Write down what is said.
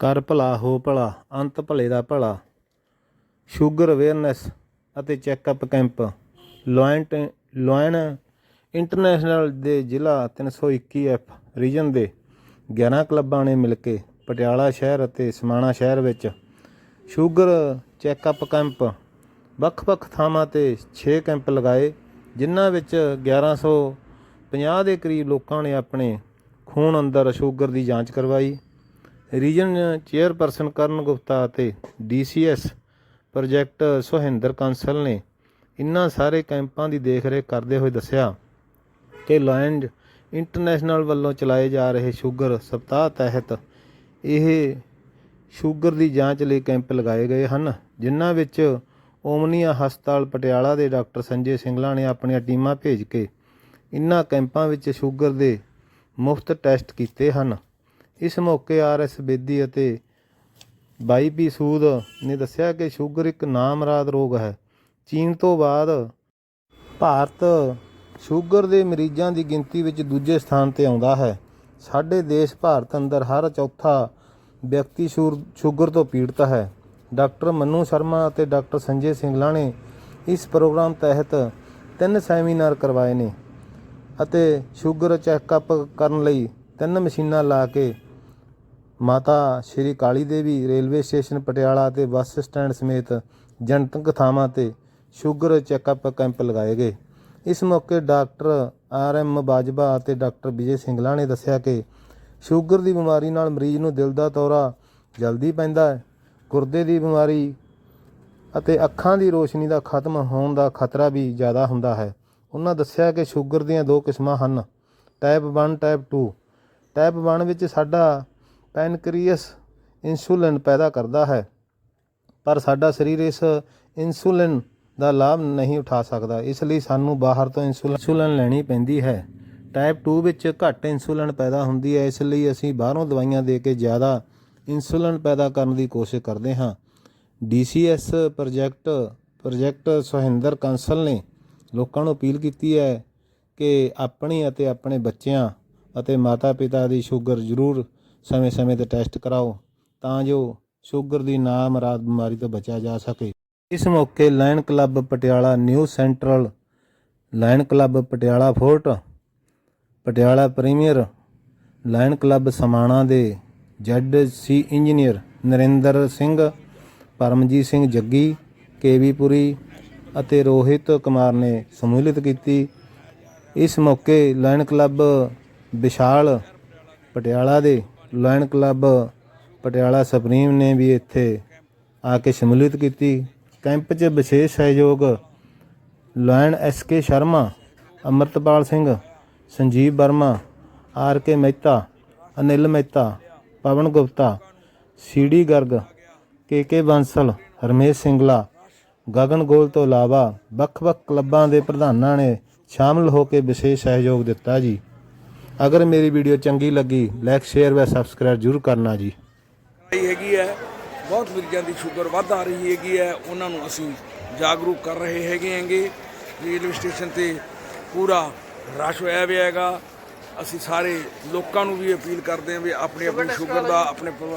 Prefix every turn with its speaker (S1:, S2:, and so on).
S1: ਕਰ ਭਲਾ ਹੋ ਭਲਾ, ਅੰਤ ਭਲੇ ਦਾ ਭਲਾ। ਸ਼ੂਗਰ ਅਵੇਅਰਨੈਸ ਅਤੇ ਚੈੱਕਅਪ ਕੈਂਪ। ਲੋਇੰਟ, ਲੋਇਨ ਇੰਟਰਨੈਸ਼ਨਲ ਦੇ ਜ਼ਿਲ੍ਹਾ 321 ਐਫ ਰੀਜਨ ਦੇ 11 ਕਲੱਬਾਂ ਨੇ ਮਿਲ ਕੇ ਪਟਿਆਲਾ ਸ਼ਹਿਰ ਅਤੇ ਸਮਾਣਾ ਸ਼ਹਿਰ ਵਿੱਚ ਸ਼ੂਗਰ ਚੈੱਕਅਪ ਕੈਂਪ ਵੱਖ-ਵੱਖ ਥਾਵਾਂ ਤੇ 6 ਕੈਂਪ ਲਗਾਏ, ਜਿਨ੍ਹਾਂ ਵਿੱਚ 1150 ਦੇ ਕਰੀਬ ਲੋਕਾਂ ਨੇ ਆਪਣੇ ਖੂਨ ਅੰਦਰ ਸ਼ੂਗਰ ਦੀ ਜਾਂਚ ਕਰਵਾਈ। ਰੀਜਨ ਚੇਅਰਪਰਸਨ ਕਰਨ ਗੁਪਤਾ ਅਤੇ ਡੀਸੀਐਸ ਪ੍ਰੋਜੈਕਟ ਸੁਹਿੰਦਰ ਕੰਸਲ ਨੇ ਇਨ੍ਹਾਂ ਸਾਰੇ ਕੈਂਪਾਂ ਦੀ ਦੇਖਰੇਖ ਕਰਦੇ ਹੋਏ ਦੱਸਿਆ ਕਿ ਲਾਇਨਜ਼ ਇੰਟਰਨੈਸ਼ਨਲ ਵੱਲੋਂ ਚਲਾਏ ਜਾ ਰਹੇ ਸ਼ੂਗਰ ਸਪਤਾਹ ਤਹਿਤ ਇਹ ਸ਼ੂਗਰ ਦੀ ਜਾਂਚ ਲਈ ਕੈਂਪ ਲਗਾਏ ਗਏ ਹਨ, ਜਿਨ੍ਹਾਂ ਵਿੱਚ ਓਮਨੀਆ ਹਸਪਤਾਲ ਪਟਿਆਲਾ ਦੇ ਡਾਕਟਰ ਸੰਜੇ ਸਿੰਗਲਾ ਨੇ ਆਪਣੀਆਂ ਟੀਮਾਂ ਭੇਜ ਕੇ ਇਨ੍ਹਾਂ ਕੈਂਪਾਂ ਵਿੱਚ ਸ਼ੂਗਰ ਦੇ ਮੁਫਤ ਟੈਸਟ ਕੀਤੇ ਹਨ। ਇਸ ਮੌਕੇ ਆਰਐਸ ਬੇਦੀ ਅਤੇ ਬਾਈ ਪੀ ਸੂਦ ਨੇ ਦੱਸਿਆ ਕਿ ਸ਼ੂਗਰ ਇੱਕ ਨਾਮਰਾਦ ਰੋਗ ਹੈ। ਚੀਨ ਤੋਂ ਬਾਅਦ ਭਾਰਤ ਸ਼ੂਗਰ ਦੇ ਮਰੀਜ਼ਾਂ ਦੀ ਗਿਣਤੀ ਵਿੱਚ ਦੂਜੇ ਸਥਾਨ ਤੇ ਆਉਂਦਾ ਹੈ। ਸਾਡੇ ਦੇਸ਼ ਭਾਰਤ ਅੰਦਰ ਹਰ ਚੌਥਾ ਵਿਅਕਤੀ ਸ਼ੂਰ- ਸ਼ੂਗਰ ਤੋਂ ਪੀੜਤ ਹੈ। ਡਾਕਟਰ ਮਨੂ ਸ਼ਰਮਾ ਅਤੇ ਡਾਕਟਰ ਸੰਜੇ ਸਿੰਗਲਾ ਨੇ ਇਸ ਪ੍ਰੋਗਰਾਮ ਤਹਿਤ ਤਿੰਨ ਸੈਮੀਨਾਰ ਕਰਵਾਏ ਨੇ ਅਤੇ ਸ਼ੂਗਰ ਚੈੱਕਅਪ ਕਰਨ ਲਈ ਤਿੰਨ ਮਸ਼ੀਨਾਂ ਲਾ ਕੇ ਮਾਤਾ ਸ਼੍ਰੀ ਕਾਲੀ ਦੇਵੀ ਰੇਲਵੇ ਸਟੇਸ਼ਨ ਪਟਿਆਲਾ ਤੇ ਬੱਸ ਸਟੈਂਡ ਸਮੇਤ ਜਨਤਕ ਥਾਵਾਂ ਤੇ ਸ਼ੂਗਰ ਚੈੱਕਅਪ ਕੈਂਪ ਲਗਾਏ ਗਏ। ਇਸ ਮੌਕੇ ਡਾਕਟਰ ਆਰ ਐਮ ਬਾਜਵਾ ਅਤੇ ਡਾਕਟਰ ਵਿਜੇ ਸਿੰਗਲਾ ਨੇ ਦੱਸਿਆ ਕਿ ਸ਼ੂਗਰ ਦੀ ਬਿਮਾਰੀ ਨਾਲ ਮਰੀਜ਼ ਨੂੰ ਦਿਲ ਦਾ ਦੌਰਾ ਜਲਦੀ ਪੈਂਦਾ ਹੈ। ਗੁਰਦੇ ਦੀ ਬਿਮਾਰੀ ਅਤੇ ਅੱਖਾਂ ਦੀ ਰੋਸ਼ਨੀ ਦਾ ਖਤਮ ਹੋਣ ਦਾ ਖਤਰਾ ਵੀ ਜ਼ਿਆਦਾ ਹੁੰਦਾ ਹੈ। ਉਹਨਾਂ ਦੱਸਿਆ ਕਿ ਸ਼ੂਗਰ ਦੀਆਂ ਦੋ ਕਿਸਮਾਂ ਹਨ, ਟਾਈਪ 1 ਟਾਈਪ 2 ਟਾਈਪ 1 ਵਿੱਚ ਸਾਡਾ ਪੈਨਕ੍ਰੀਅਸ ਇਨਸੂਲਿਨ ਪੈਦਾ ਕਰਦਾ ਹੈ। ਪਰ ਸਾਡਾ ਸਰੀਰ ਇਸ ਇਨਸੂਲਿਨ ਦਾ ਲਾਭ ਨਹੀਂ ਉਠਾ ਸਕਦਾ। ਇਸ ਲਈ ਸਾਨੂੰ ਬਾਹਰ ਤੋਂ ਇਨਸੂਲਿਨ ਲੈਣੀ ਪੈਂਦੀ ਹੈ। ਟਾਈਪ 2 ਵਿੱਚ ਘੱਟ ਇਨਸੂਲਿਨ ਪੈਦਾ ਹੁੰਦੀ ਹੈ। ਇਸ ਲਈ ਅਸੀਂ ਬਾਹਰੋਂ ਦਵਾਈਆਂ ਦੇ ਕੇ ਜ਼ਿਆਦਾ ਇਨਸੂਲਿਨ ਪੈਦਾ ਕਰਨ ਦੀ ਕੋਸ਼ਿਸ਼ ਕਰਦੇ ਹਾਂ। DCS project project Suhinder Kansal ਨੇ ਲੋਕਾਂ ਨੂੰ ਅਪੀਲ ਕੀਤੀ ਹੈ ਕਿ ਆਪਣੀ ਅਤੇ ਆਪਣੇ ਬੱਚਿਆਂ ਅਤੇ ਮਾਤਾ-ਪਿਤਾ ਦੀ ਸ਼ੂਗਰ ਜ਼ਰੂਰ ਸਮੇਂ-ਸਮੇਂ ਤੇ ਟੈਸਟ ਕਰਾਓ ਤਾਂ ਜੋ ਸ਼ੂਗਰ ਦੀ ਨਾਮਰਾਦ ਬਿਮਾਰੀ ਤੋਂ ਬਚਿਆ ਜਾ ਸਕੇ। ਇਸ ਮੌਕੇ lion club Patiala new central, lion club Patiala fort, Patiala premier, lion club Samana ਦੇ Z C engineer Narinder Singh, Paramjit Singh Jaggi Kevipuri ਅਤੇ ਰੋਹਿਤ ਕੁਮਾਰ ਨੇ ਸਮੂਲਿਤ ਕੀਤੀ। ਇਸ ਮੌਕੇ ਲਾਇਨ ਕਲੱਬ ਵਿਸ਼ਾਲ ਪਟਿਆਲਾ ਦੇ ਲਾਇਨ ਕਲੱਬ ਪਟਿਆਲਾ ਸੁਪਰੀਮ ਨੇ ਵੀ ਇੱਥੇ ਆ ਕੇ ਸ਼ਮੂਲੀਅਤ ਕੀਤੀ। ਕੈਂਪ 'ਚ ਵਿਸ਼ੇਸ਼ ਸਹਿਯੋਗ lion S K Sharma, Amritpal Singh, Sanjeev Verma, R K Mehta, Anil Mehta, Pawan Gupta, CD Garg, K K Bansal Harmesh Singla, Gagan Goel ਤੋਂ ਇਲਾਵਾ ਵੱਖ-ਵੱਖ ਕਲੱਬਾਂ ਦੇ ਪ੍ਰਧਾਨਾਂ ਨੇ ਸ਼ਾਮਲ ਹੋ ਕੇ ਵਿਸ਼ੇਸ਼ ਸਹਿਯੋਗ ਦਿੱਤਾ ਜੀ। ਅਗਰ ਮੇਰੀ ਵੀਡੀਓ ਚੰਗੀ ਲੱਗੀ ਲਾਈਕ ਸ਼ੇਅਰ và ਸਬਸਕ੍ਰਾਈਬ ਜ਼ਰੂਰ ਕਰਨਾ ਜੀ।
S2: ਆਈ ਹੈਗੀ ਹੈ, ਬਹੁਤ ਮਰੀਜ਼ਾਂ ਦੀ ਸ਼ੂਗਰ ਵੱਧ ਆ ਰਹੀ ਹੈਗੀ ਹੈ, ਉਹਨਾਂ ਨੂੰ ਅਸੀਂ ਜਾਗਰੂਕ ਕਰ ਰਹੇ ਹੈਗੇ ਹੈਗੇ। ਰੇਲਵੇ ਸਟੇਸ਼ਨ ਤੇ ਪੂਰਾ ਰਸ਼ ਹੋਇਆ ਹੋਇਆ ਹੈਗਾ। ਅਸੀਂ ਸਾਰੇ ਲੋਕਾਂ ਨੂੰ ਵੀ ਅਪੀਲ ਕਰਦੇ ਹਾਂ ਵੀ ਆਪਣੀ ਆਪਣੀ ਸ਼ੂਗਰ ਦਾ, ਆਪਣੇ ਪਰਿਵਾਰ